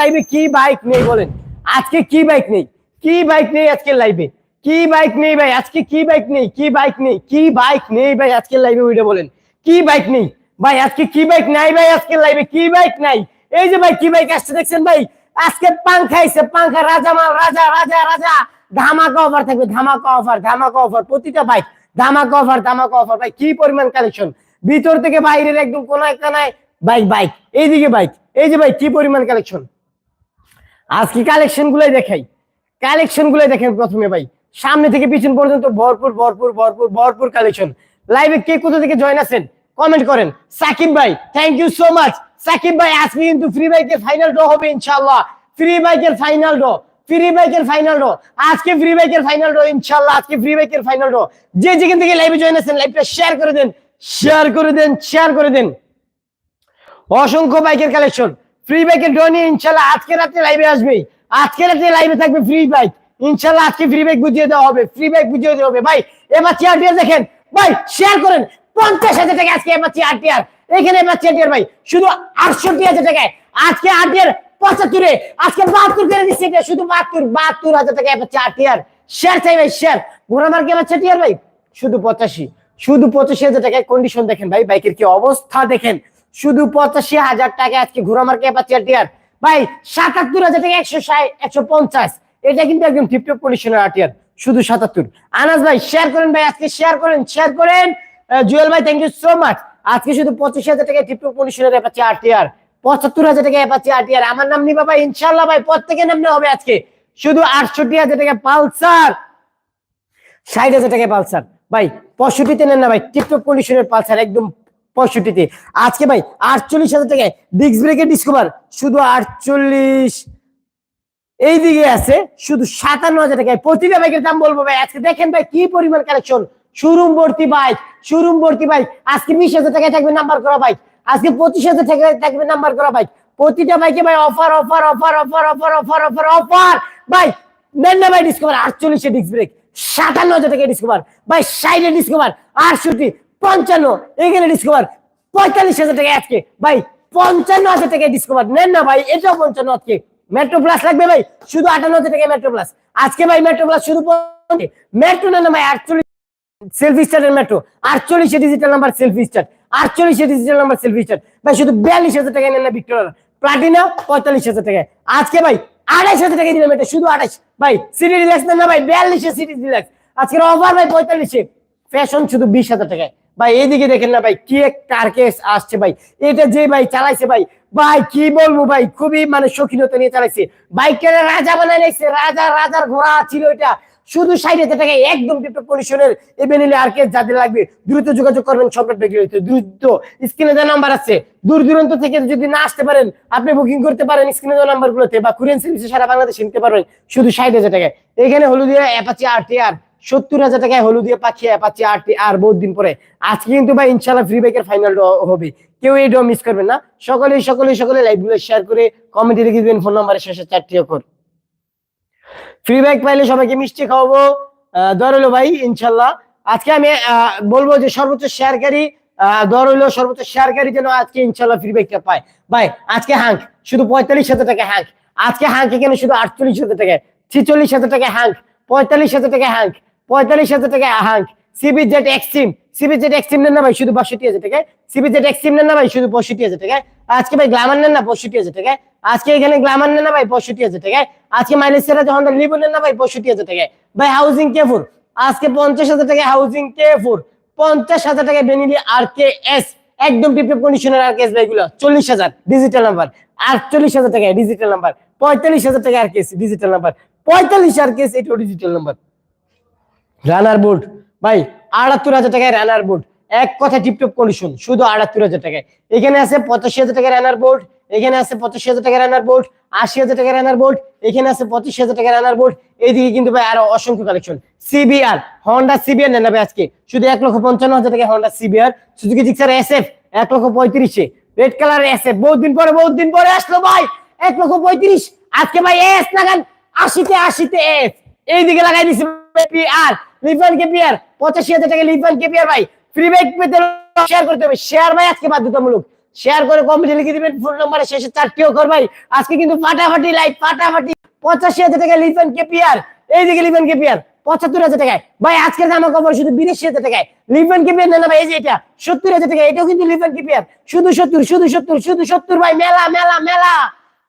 লাইভে কি বাইক নেই বলেন আজকে কি বাইক নেই কি বাইক নেই আজকে লাইভে কি বাইক নেই ভাই আজকে কি বাইক নেই কি বাইক নেই কি বাইক নেই ভাই আজকে লাইভে ওইটা বলেন কি বাইক নেই ভাই আজকে কি বাইক নাই ভাই আজকে লাইভে কি বাইক নাই এই যে ভাই কি বাইক আসছে দেখছেন ভাই আজকে পাংখা আইছে পাংখা রাজা মাল রাজা রাজা রাজা ধামাকা অফার থাকবে ধামাকা অফার ধামাকা অফার প্রতিটা বাইক ধামাকা অফার ধামাকা অফার ভাই কি পরিমাণ কালেকশন ভিতর থেকে বাইরের একদম কোনায় কানায় বাইক বাইক এইদিকে বাইক এই যে ভাই কি পরিমাণ কালেকশন আজকে কালেকশন গুলাই দেখাই। কালেকশন গুলাই দেখেন প্রথমে ভাই। সামনে থেকে পিছন পর্যন্ত ভরপুর ভরপুর ভরপুর ভরপুর কালেকশন লাইভে কে কোথা থেকে জয়েন আছেন? কমেন্ট করেন। সাকিব ভাই thank you so much Shakib ভাই, আজকে কিন্তু ফ্রি বাইকের ফাইনাল ড্র হবে ইনশাআল্লাহ। ফ্রি বাইকের ফাইনাল ড্র ফ্রি বাইকের ফাইনাল ড্র আজকে ফ্রি বাইকের ফাইনাল ড্র ইনশাআল্লাহ আজকে ফ্রি বাইকের ফাইনাল ড্র যে যেখান থেকে লাইভে জয়েন আছেন লাইভটা শেয়ার করে দেন। শেয়ার করে দেন শেয়ার করে দেন। অসংখ্য বাইকের কালেকশন ফ্রি বাইকের ড্র ইনশাল্লাহ আজকে রাতে লাইভে আসবে। আজকে রাতে লাইভে থাকবে ফ্রি বাইক ইনশাল্লাহ আজকে ফ্রি বাইক বুঝিয়ে দেওয়া হবে। ফ্রি বাইক বুঝিয়ে দেওয়া হবে। ভাই, এবার চেয়ার টিয়ার দেখেন। ভাই শেয়ার করেন। পঞ্চাশ হাজার টাকা আজকে এবার চেয়ার টিয়ার এখানে এবার চেয়ার টিয়ার ভাই, শুধু আটষট্টি হাজার টাকায়। আজকে আটের পঁচাত্তরে, আজকে বাহাত্তর করে দিচ্ছে এটা শুধু বাহাত্তর বাহাত্তর হাজার টাকা এবার চার টিয়ার শেয়ার চাই ভাই শেয়ার ঘোড়া মার্কে এবার টিয়ার ভাই, শুধু পঁচাশি। শুধু পঁচাশি হাজার টাকায় কন্ডিশন দেখেন ভাই বাইকের কি অবস্থা দেখেন। শুধু পঁচাশি হাজার টাকা আজকে ঘোড়া মার্কে এবার চেয়ার টিয়ার ভাই, সাতাত্তর হাজার টাকা, একশো একশো পঞ্চাশ। এটা কিন্তু একদম টিপটপ কন্ডিশনের আটিয়ার শুধু সাতাত্তর। আনাজ ভাই শেয়ার করেন ভাই, আজকে শেয়ার করেন শেয়ার করেন। জুয়েল ভাই থ্যাংক ইউ সো মাচ আজকে শুধু পঁচিশ হাজার টাকা টিপটপ কন্ডিশনের অ্যাপাচি আটিয়ার পঁচাত্তর হাজার টাকা অ্যাপাচি আটিয়ার আমার নাম নিবা ভাই ইনশাল্লাহ ভাই, প্রত্যেকের নাম হবে আজকে। শুধু আটষট্টি হাজার টাকা পালসার। ষাট হাজার টাকা পালসার। ভাই পঁয়ষট্টিতে নেন না ভাই টিপটপ কন্ডিশনের পালসার, একদম পঁয়ষট্টিতে। আজকে ভাই আটচল্লিশ হাজার টাকায় ডিস্ক ব্রেকের ডিসকভার শুধু আটচল্লিশ। এই দিকে আছে, শুধু সাতান্ন হাজার টাকায়। প্রতিটা বাইকের দাম বলব ভাই, আজকে দেখেন ভাই কি পরিমাণ কালেকশন শোরুম ভর্তি বাইক শোরুম ভর্তি বাইক আজকে বিশ হাজার টাকায় থাকবে নাম্বার করা বাইক আজকে পঁচিশ হাজার টাকায় থাকবে নাম্বার করা বাইক প্রতিটা বাইকে ভাই offer offer offer offer offer offer offer offer ভাই ভাই ডিসকভার আটচল্লিশে ডিস্ক ব্রেক সাতান্ন হাজার টাকা ডিসকভার ভাই, ষাটে ডিসকভার আটষট্টি। পঞ্চান্ন। এখানে ডিসকভার পঁয়তাল্লিশ হাজার টাকা আজকে। ভাই, পঞ্চান্ন হাজার টাকা ডিসকভার নেন না ভাই, এটাও পঞ্চান্ন আজকে। মেট্রো প্লাস লাগবে ভাই, শুধু আটান্ন হাজার টাকা মেট্রো প্লাস আজকে ভাই মেট্রো প্লাস শুধু মেট্রো না ভাই, আটচল্লিশ সেলফি স্টার্টের মেট্রো আটচল্লিশে ডিজিটাল নাম্বার সেলফি স্টার্ট আটচল্লিশে ডিজিটাল নাম্বার সেলফি স্টার্ট ভাই, শুধু বিয়াল্লিশ হাজার টাকা নেন না ভিক্টোরিয়া প্লাটিনা পঁয়তাল্লিশ হাজার টাকা আজকে ভাই, আড়াইশ হাজার টাকা দিলাম এটা, শুধু আড়াইশ। ভাই সিটি রিল্যাক্স না ভাই, বিয়াল্লিশে সিটি রিল্যাক্স আজকের অফার ভাই পঁয়তাল্লিশে। ফ্যাশন শুধু বিশ হাজার টাকায়। ভাই, এইদিকে দেখেন না ভাই, কি এক কারকেস আসছে ভাই। এটা যে ভাই চালাইছে ভাই ভাই, কি বলব ভাই, খুবই মানে শৌখিনতা নিয়ে চালাইছে। বাইকের রাজা বানাই লাগছে রাজা, রাজার ঘোড়া ছিল এটা। শুধু ষাট হাজার আর যাদের লাগবে, দ্রুত যোগাযোগ করবেন সম্রাট দ্রুত। স্ক্রিনে নাম্বার আছে। দূর দূরান্ত থেকে যদি না আসতে পারেন, আপনি বুকিং করতে পারেন স্ক্রিনে দেওয়া নাম্বার গুলোতে বা কুরিয়ান সার্ভিসে সারা বাংলাদেশে নিতে পারবেন শুধু ষাট হাজার এখানে হলুদিয়া অ্যাপাচি আর টি আর সত্তর হাজার টাকায় হলুদিয়া পাখি অ্যাপাচি আর আর বহুত দিন পরে। আজকে কিন্তু ভাই ইনশাল্লাহ ফ্রি বাইকের ফাইনাল হবে। কেউ এই ড্র মিস করবেন না। সকলে সকলে সকলে লাইভগুলো শেয়ার করে কমেন্টে লিখে দিবেন ফোন নাম্বারের শেষে চারটি অক্ষর ফ্রি ব্যাগ পাইলে সবাইকে মিষ্টি খাওয়াবো। আহ, দর হলো ভাই ইনশাল্লাহ আজকে আমি বলব যে সর্বোচ্চ শেয়ারকারী দর হইল সর্বোচ্চ শেয়ারকারী যেন আজকে ইনশাল্লাহ ফ্রি ব্যাগটা পায়। ভাই আজকে হ্যাঙ্ক শুধু পঁয়তাল্লিশ হাজার টাকা হ্যাঙ্ক আজকে হ্যাঙ্ক এখানে শুধু আটচল্লিশ হাজার টাকা ছিচল্লিশ হাজার টাকা হ্যাঙ্ক পঁয়তাল্লিশ হাজার টাকা হ্যাঙ্ক পঁয়তাল্লিশ হাজার টাকা hunk CB Z extreme CB Z extreme নেন না ভাই, শুধু বাষট্টি হাজার টাকায়। সিবি জেড এক্সট্রিম নেন না ভাই, শুধু পঁয়ষট্টি হাজার টাকায়। আজকে ভাই গ্লামার নেন না, পঁয়ষট্টি হাজার টাকায়। আজকে এখানে গ্লামার নেন না ভাই, পঁয়ষট্টি হাজার টাকায়। আজকে মাইলেজ সেরা যখন লিবো নেন না ভাই, পঁয়ষট্টি হাজার টাকায়। ভাই হাউজিং কে ফোর আজকে পঞ্চাশ হাজার টাকায় হাউজিং কে ফোর পঞ্চাশ হাজার টাকায় বেনিলি আর কে এস একদম টিপটপ কন্ডিশনের আর কেস ভাইগুলো চল্লিশ হাজার ডিজিটাল নাম্বার আটচল্লিশ হাজার টাকায় ডিজিটাল নাম্বার পঁয়তাল্লিশ হাজার টাকা আর কেস ডিজিটাল নাম্বার পঁয়তাল্লিশ আর কেস এটাও ডিজিটাল নাম্বার রানার বোর্ড ভাই, আটাত্তর হাজার টাকায় রানার বোর্ড এক কথা টিপটপ কন্ডিশন শুধু আটাত্তর হাজার টাকায়। এখানে আছে পঁচাশি হাজার টাকা রানার বোর্ড এখানে আছে পঁচাশি হাজার টাকা রানার বোর্ড আশি হাজার টাকা রানার বোর্ড এখানে আছে পঁচিশ হাজার টাকা রানার বোর্ড এইদিকে কিন্তু ভাই আরও অসংখ্য কালেকশন সিবিআর হন্ডা সিবিআর নেন আজকে। শুধু এক লক্ষ পঞ্চান্ন হাজার টাকা Honda CBR Suzuki Gixxer S F এক লক্ষ পঁয়ত্রিশে। রেড কালার এস এফ বহুত দিন পরে, বহুত দিন পরে আসলো ভাই। এক লক্ষ পঁয়ত্রিশ। আজকে ভাই এস লাগান, আশিতে আশিতে এস এইদিকে লাগাই দিছি পিআর লিফান কেপিআর, পঁচাশি হাজার টাকা লিফান কেপিআর ভাই। ফ্রি বাইক পেতে শেয়ার করতে হবে। শেয়ার ভাই, আজকে বাধ্যতামূলক। শেয়ার করে কমেন্টে লিখে দিবেন ফোন নাম্বারে শেষে চারটি অক্ষর ভাই। আজকে কিন্তু ফাটাফাটি লাইট ফাটাফাটি। পঁচাশি হাজার টাকা লিফেন কেপিয়ার এইদিকে লিফেন কেপিয়ার পঁচাত্তর হাজার টাকায়। ভাই, আজকের জামা কাপড় শুধু বিরাশি হাজার টাকায়। লিফেন কেপিয়ার না ভাই, এই যে এটা, সত্তর হাজার টাকা এটাও কিন্তু লিফেন কেপিয়ার শুধু সত্তর শুধু সত্তর শুধু সত্তর ভাই, মেলা মেলা মেলা।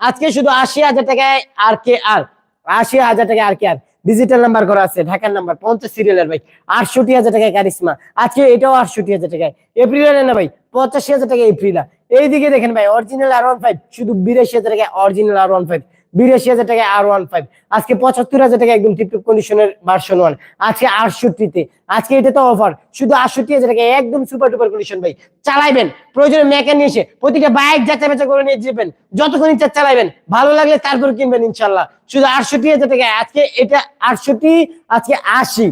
আজকে শুধু আশি হাজার টাকায় আর কে আর, আশি হাজার টাকা আর কে আর। ডিজিটাল নাম্বার করা আছে, ঢাকার নাম্বার পঞ্চাশ সিরিয়ালের ভাই, আটষট্টি হাজার টাকায় কারিশমা আজকে এটাও আটষট্টি হাজার টাকায়। এপ্রিলের না ভাই, পঁচাশি হাজার টাকা এপ্রিলা এইদিকে দেখেন ভাই অরিজিনাল আর ওয়ান ফাইভ শুধু বিরাশি হাজার টাকায় অরিজিনাল আর ওয়ান ফাইভ বিরাশি হাজার টাকায় আর ওয়ান ফাইভ আজকে পঁচাত্তর হাজার টাকা একদম টিপটপ কন্ডিশনের ভার্সন ওয়ান আজকে আটষট্টিতে। আজকে এটা তো অফার শুধু আটষট্টি হাজার টাকা একদম সুপার টুপার কন্ডিশন ভাই। চালাইবেন। প্রয়োজনে মেকার নিয়ে এসে প্রতিটা বাইক যাচা বেচা করে নিয়ে যাবেন। যতক্ষণ ইচ্ছা চালাইবেন। ভালো লাগলে তারপর কিনবেন ইনশাল্লাহ শুধু আটষট্টি হাজার টাকা আজকে এটা আটষট্টি, আজকে আশি।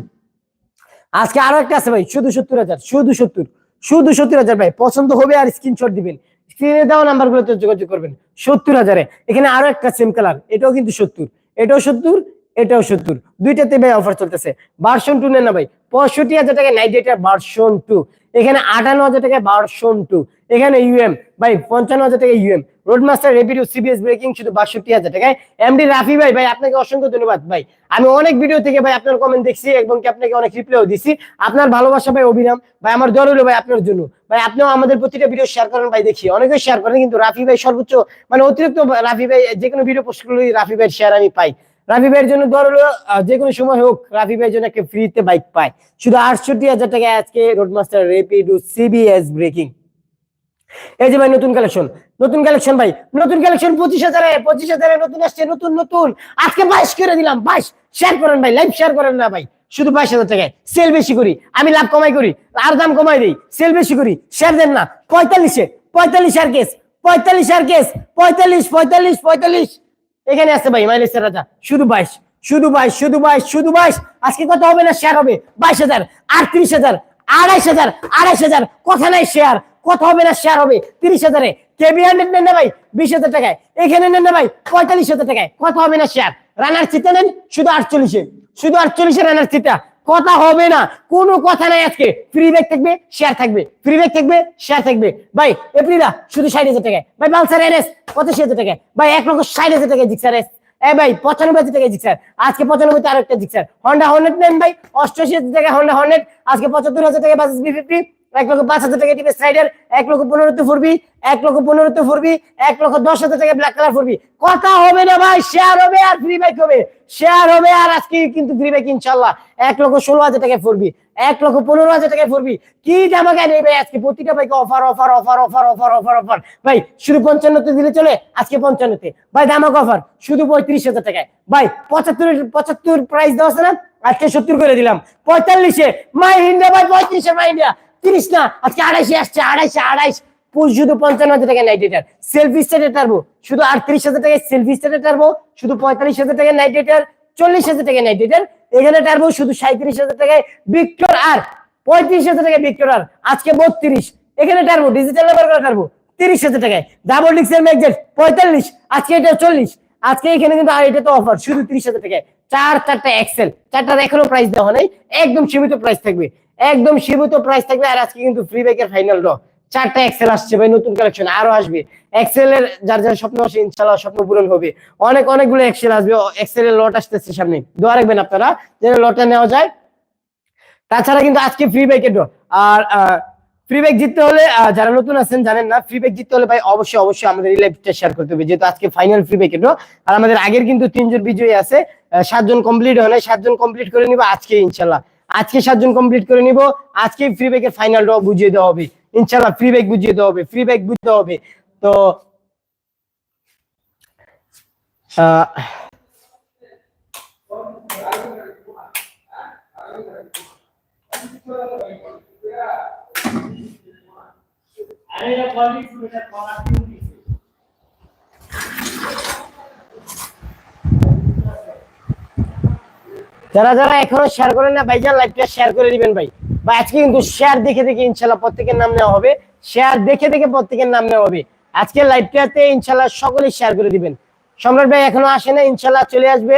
আজকে আরও একটা আছে ভাই। শুধু সত্তর হাজার। শুধু সত্তর। শুধু সত্তর হাজার ভাই। পছন্দ হবে আর স্ক্রিনশট দিবেন। স্ক্রিনে দেওয়া নাম্বার গুলোতে যোগাযোগ করবেন। সত্তর হাজারে। এখানে আরও একটা সেম কালার এটাও কিন্তু সত্তর। এটাও সত্তর এটাও সত্তর। দুইটাতে ভাই অফার চলতেছে। ভার্সন টু নেন না ভাই, পঁয়ষট্টি হাজার টাকা নাইট এটা ভার্সন টু এখানে আটান্ন হাজার টাকায় ভার্সন টু এখানে ইউএম ভাই, পঞ্চান্ন হাজার টাকা UM Roadmaster Rapido CBS braking শুধু বাষট্টি হাজার টাকায় এমডি রাফি, ভাই ভাই, আপনাকে অসংখ্য ধন্যবাদ, ভাই। আমি অনেক ভিডিও থেকে, ভাই, আপনার কমেন্ট দেখছি এবং কি আপনাকে অনেক রিপ্লাইও দিছি। আপনার ভালোবাসা, ভাই অভিনাম ভাই, আমার দর হলো, ভাই, আপনার জন্য। ভাই, আপনিও আমাদের প্রতিটা ভিডিও শেয়ার করেন, ভাই, দেখি। অনেকে শেয়ার করেন, কিন্তু রাফি ভাই সর্বোচ্চ মানে অতিরিক্ত রাফি ভাই, যে কোনো ভিডিও পোস্ট করলে রাফি ভাইয়ের শেয়ার আমি পাই। রাফি ভাইয়ের জন্য দর হলো যে কোনো সময় হোক, রাফি ভাইয়ের জন্য একটা ফ্রিতে বাইক পায়। শুধু আটষট্টি হাজার টাকা আজকে রোডমাস্টার রেপিডো সিবিএস ব্রেকিং এই যে ভাই, নতুন কালেকশন নতুন কালেকশন ভাই, নতুন কালেকশন পঁচিশ হাজারে পঁচিশ হাজারে নতুন আসছে, নতুন নতুন। আজকে বাইশ করে দিলাম, বাইশ। শেয়ার করেন ভাই লাইভ শেয়ার করেন না ভাই, শুধু বাইশ হাজার টাকায়। সেল বেশি করি, আমি লাভ কমাই করি, আর দাম কমাই দিই। সেল বেশি করি শেয়ার দেন না। পঁয়তাল্লিশে, পঁয়তাল্লিশ আর কেস পঁয়তাল্লিশ আর কেস পঁয়তাল্লিশ পঁয়তাল্লিশ পঁয়তাল্লিশ। এখানে আছে ভাই, মাইলেজ রাজা, শুধু বাইশ শুধু বাইশ শুধু বাইশ শুধু বাইশ। আজকে কত হবে না শেয়ার হবে? বাইশ হাজার, আটত্রিশ হাজার, আড়াইশ হাজার আড়াইশ হাজার। কথা নাই শেয়ার কত হবে না শেয়ার হবে। তিরিশ হাজারে। কেবি হান্ড্রেড নেন না ভাই, বিশ হাজার টাকায়। এখানে নেন না ভাই, পঁয়তাল্লিশ হাজার টাকায়। কত হবে না শেয়ার রানার চিতে নেন, শুধু আটচল্লিশে। শুধু আটচল্লিশে রানার চিতা কথা হবে না। কোনো কথা নাই আজকে। ফ্রি ব্যাগ থাকবে শেয়ার থাকবে। ফ্রি ব্যাগ থাকবে শেয়ার থাকবে। ভাই এপ্রিলা শুধু ষাট হাজার টাকায়। ভাই বালসার এনএস পঁচাশি হাজার টাকায়। ভাই, এক লক্ষ ষাট হাজার টাকায় জিক্সার এস এ ভাই, পঁচানব্বই হাজার টাকায় জিক্সার আজকে পঁচানব্বই আর একটা জিক্সার হন্ডা হর্নেট নেন ভাই, অষ্টআশি হাজার টাকা হন্ডা হর্নেট আজকে পঁচাত্তর হাজার টাকা বাজাজ বি ফিফটি এক লক্ষ পাঁচ হাজার টাকা টিপেস রাইডার এক লক্ষ পনেরোতে ফুরবি এক লক্ষ পনেরোতে ফুরবি এক লক্ষ দশ হাজার টাকা ব্ল্যাক কালার ফুরবি কথা হবে না ভাই শেয়ার হবে আর ফ্রি বাইক হবে। শেয়ার হবে আর আজকে কিন্তু ফ্রি বাইক ইনশাল্লাহ এক লক্ষ ষোলো হাজার টাকায় ফুরবি এক লক্ষ পনেরো হাজার টাকায় ফুরবি কি জামা নেই ভাই, আজকে প্রতিটা বাইকে offer offer offer offer offer offer offer ভাই, শুধু পঞ্চান্নতে দিলে চলে, আজকে পঞ্চান্নতে। ভাই দামাক অফার শুধু পঁয়ত্রিশ হাজার টাকায়। ভাই, পঁচাত্তর পঁচাত্তর প্রাইস দেওয়া আছে না? আজকে সত্তর করে দিলাম। পঁয়তাল্লিশে মাই ইন্ডিয়া ভাই, পঁয়ত্রিশে মাই ইন্ডিয়া তিরিশ না, আজকে আড়াইশে আসছে, আড়াইশে, আড়াইশ। শুধু পঞ্চান্ন হাজার টাকা নাইট সেলফি স্টেটে টারবো, শুধু আটত্রিশ হাজার টাকায় সেলফি স্টেটে টারবো, শুধু পঁয়তাল্লিশ হাজার টাকায় নাইট চল্লিশ হাজার টাকায় নাইট এখানে টারবো শুধু সাঁত্রিশ হাজার টাকায় আর পঁয়ত্রিশ হাজার টাকায় আর আজকে বত্রিশ। এখানে টারবো ডিজিটাল করে টারবো, তিরিশ হাজার টাকায়। ডাবল ডিক্সের ম্যাগজেট পঁয়তাল্লিশ। আজকে এটা চল্লিশ। আজকে এখানে কিন্তু এটা তো অফার শুধু তিরিশ হাজার টাকায়। চার, চারটা এক্সেল চারটার এখনও প্রাইস দেওয়া নাই, একদম সীমিত প্রাইস থাকবে। একদম সীমিত প্রাইস থাকবে আর আজকে কিন্তু ফ্রি ব্যাকের ফাইনাল র চারটা এক্সেল আসছে ভাই, নতুন কালেকশন আরও আসবে। এক্সেল এর যার যার স্বপ্ন আসে ইনশাল্লাহ স্বপ্ন পূরণ হবে। অনেক, অনেকগুলো এক্সেল আসবে। এক্সেল এর লট আসতেছে সামনে। দোয়া রাখবেন আপনারা, যেন লটটা নেওয়া যায়। তাছাড়া কিন্তু আজকে ফ্রি ব্যাকের ড্র আর ফ্রি ব্যাগ জিততে হলে যারা নতুন আছেন, জানেন না ফ্রি ব্যাগ জিততে হলে ভাই অবশ্যই অবশ্যই আমাদের এই লাইভটা শেয়ার করতে হবে। যেহেতু আজকে ফাইনাল ফ্রি ব্যাকের ড্র আর আমাদের আগের কিন্তু তিনজন বিজয়ী আছে সাতজন কমপ্লিট হয় না সাতজন কমপ্লিট করে নিব আজকে ইনশাল্লাহ আজকে সাতজন কমপ্লিট করে নিব। আজকে ফ্রি ব্যাগের ফাইনাল ড্র বুঝিয়ে দেওয়া হবে। ইনশাল্লাহ ফ্রি ব্যাগ বুঝিয়ে দেওয়া হবে ফ্রি ব্যাগ বুঝতে হবে। তো আহ, যারা যারা এখনও শেয়ার করেন না ভাইজান লাইভটা শেয়ার করে দিবেন ভাই। বা আজকে কিন্তু শেয়ার দেখে দেখে ইনশাল্লাহ প্রত্যেকের নাম নেওয়া হবে। শেয়ার দেখে দেখে প্রত্যেকের নাম নেওয়া হবে। আজকে লাইভটাতে ইনশাল্লাহ সকলেই শেয়ার করে দিবেন। সম্রাট ভাই এখনও আসে না ইনশাল্লাহ চলে আসবে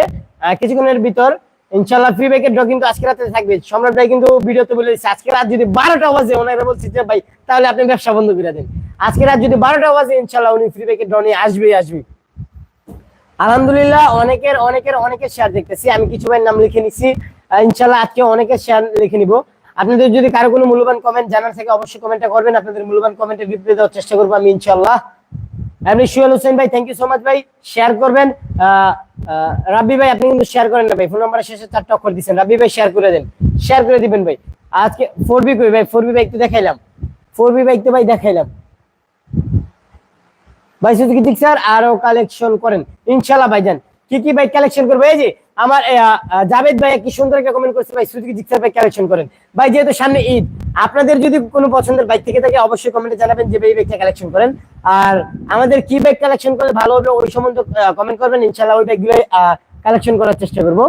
কিছুক্ষণের ভিতর। ইনশাল্লাহ ফ্রি ব্যাকের ড্র কিন্তু আজকে রাতে থাকবে। সম্রাট ভাই কিন্তু ভিডিওতে বলে দিচ্ছে আজকে রাত যদি বারোটা বাজে ওনারা বলছি যে, ভাই, তাহলে আপনি ব্যবসা বন্ধ করে দেন। আজকে রাত যদি বারোটা বাজে, ইনশাল্লাহ উনি ফ্রি বাইকের ড্র নিয়ে আসবেই আসবে আলহামদুলিল্লাহ অনেকের অনেকের অনেকের শেয়ার দেখতেছি। আমি কিছু ভাইয়ের নাম লিখে আহ, ইনশাল্লাহ আজকে অনেকের শেয়ার লিখে নিব। আপনাদের যদি কারও কোনো মূল্যবান কমেন্ট জানার থাকে অবশ্যই কমেন্টটা করবেন। আপনাদের মূল্যবান কমেন্টে রিপ্লাই দেওয়ার চেষ্টা করব আমি ইনশাল্লাহ আপনি সুয়েল হোসেন ভাই থ্যাংক ইউ সো মাচ ভাই। শেয়ার করবেন। রাব্বি ভাই আপনি কিন্তু শেয়ার করেন না ভাই। ফোন নাম্বারের শেষে চারটা অক্ষর দিচ্ছেন রাব্বি ভাই শেয়ার করে দেন। শেয়ার করে দিবেন ভাই। আজকে ফোর বি কই ভাই? ফোর বি বাইক তো দেখাইলাম। ফোর বি বাইক তো ভাই দেখাইলাম। ভাই সুজুকি জিক্সার আরও কালেকশন করেন। ইনশাল্লাহ ভাইজান কি কি বাইক কালেকশন করব? এই যে, আমার জাভেদ ভাই কি সুন্দর একটা কমেন্ট করছে, ভাই সুজুকি জিক্সার বাইক কালেকশন করেন। ভাই, যেহেতু সামনে ঈদ, আপনাদের যদি কোনো পছন্দের বাইক থেকে থাকে, অবশ্যই কমেন্টে জানাবেন যে, ভাই, এই বাইকটা কালেকশন করেন। আর আমাদের কি বাইক কালেকশন করলে ভালো হবে, ওই সম্বন্ধে কমেন্ট করবেন। ইনশাল্লাহ ওই বাইকগুলো কালেকশন করার চেষ্টা করব।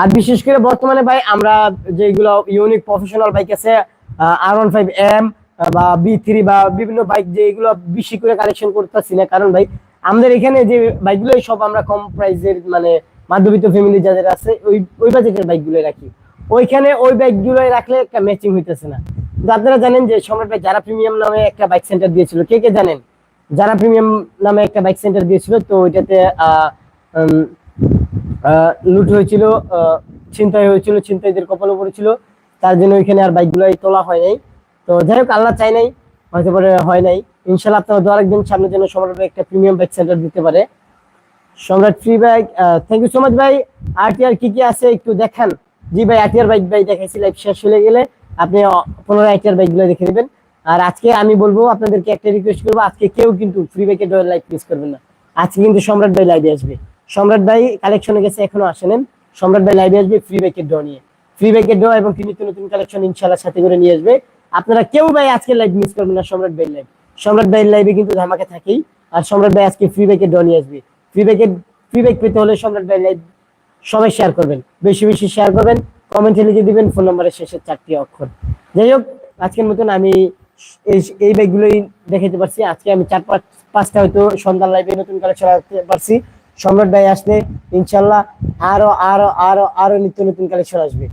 আর বিশেষ করে বর্তমানে, ভাই, আমরা যেগুলো ইউনিক প্রফেশনাল বাইক আছে আর ওয়ান ফাইভ এম বা বি থ্রি বা বিভিন্ন বাইক যেগুলো বেশি করে কালেকশন করতেছি না। কারণ ভাই, আমাদের এখানে যে বাইকগুলো সব আমরা কম প্রাইসের মানে মাধ্যমিত ফ্যামিলি যাদের আছে, ওই ওই বাজেটের বাইকগুলো রাখি। ওইখানে ওই বাইকগুলো রাখলে একটা ম্যাচিং হইতেছে না। কিন্তু আপনারা জানেন যে সম্রাট ভাই যারা প্রিমিয়াম নামে একটা বাইক সেন্টার দিয়েছিল, কে কে জানেন? যারা প্রিমিয়াম নামে একটা বাইক সেন্টার দিয়েছিল, তো ওইটাতে লুট হয়েছিল ছিনতাই হয়েছিল, ছিনতাইদের কপালে পড়েছিল তার জন্য ওইখানে আর বাইকগুলোই তোলা হয় নাই। তো যাই হোক, আল্লাহ চাই নাই, হয়তো পারে হয় নাই। ইনশাল্লাহ আপনারা দু আরেকদিন সামনের জন্য সম্রাট একটা প্রিমিয়াম বাইক সেন্টার দিতে পারে। Samrat free bike thank you so much ভাই। আরটিআর কি কি আছে একটু দেখান। জি ভাই আরটিআর বাইক ভাই দেখাইছি লাইভ শেষ হয়ে গেলে আপনি পুনরায় আরটিআর বাইকগুলো দেখে নেবেন। আর আজকে আমি বলব, আপনাদেরকে একটা রিকোয়েস্ট করব, আজকে কেউ কিন্তু ফ্রি বাইকের ডয়ের লাইভ মিস করবেন না। আজকে কিন্তু সম্রাট ভাই লাইভে আসবে। সম্রাট ভাই কালেকশনে গেছে এখনও আসেন সম্রাট ভাই লাইভে আসবে ফ্রি বাইকের ড নিয়ে। ফ্রি বাইকের ড এবং নিত্য নতুন কালেকশন ইনশাল্লাহ সাথে করে নিয়ে আসবে। আপনারা কেউ ভাই আজকে লাইভ মিস করবেন না, সম্রাট ভাই লাইভ সম্রাট ভাইয়ের লাইভে কিন্তু ধামাকে থাকেই। আর সম্রাট ভাই আজকে ফ্রি বাইকের ড নিয়ে আসবে। ফ্রি বাইকের ফ্রি বাইক পেতে হলে সম্রাট ভাই লাইভ সবাই শেয়ার করবেন। বেশি বেশি শেয়ার করবেন কমেন্টে লিখে দিবেন ফোন নম্বরের শেষের চারটি অক্ষর। যাই হোক, আজকের মতন আমি এই বাইকগুলোই দেখাতে পারছি। আজকে আমি চার পাঁচ, পাঁচটা হয়তো সন্ধ্যার লাইভে নতুন কালেকশন রাখতে পারছি। সম্রাট ভাই আসলে ইনশাল্লাহ আরও আরও আরও আরও নিত্য নতুন কালেকশন আসবে।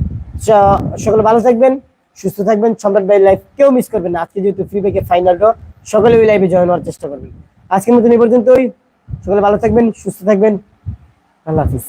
সকলে ভালো থাকবেন। সুস্থ থাকবেন, সম্রাট ভাই লাইফ কেউ মিস করবেন না। আজকে যেহেতু ফ্রি বাইকের ফাইনাল ড্র সকলে ওই লাইফে জয়েন হওয়ার চেষ্টা করবেন। আজকের মতন এই পর্যন্তই। সকলে ভালো থাকবেন, সুস্থ থাকবেন। আল্লাহ হাফিজ।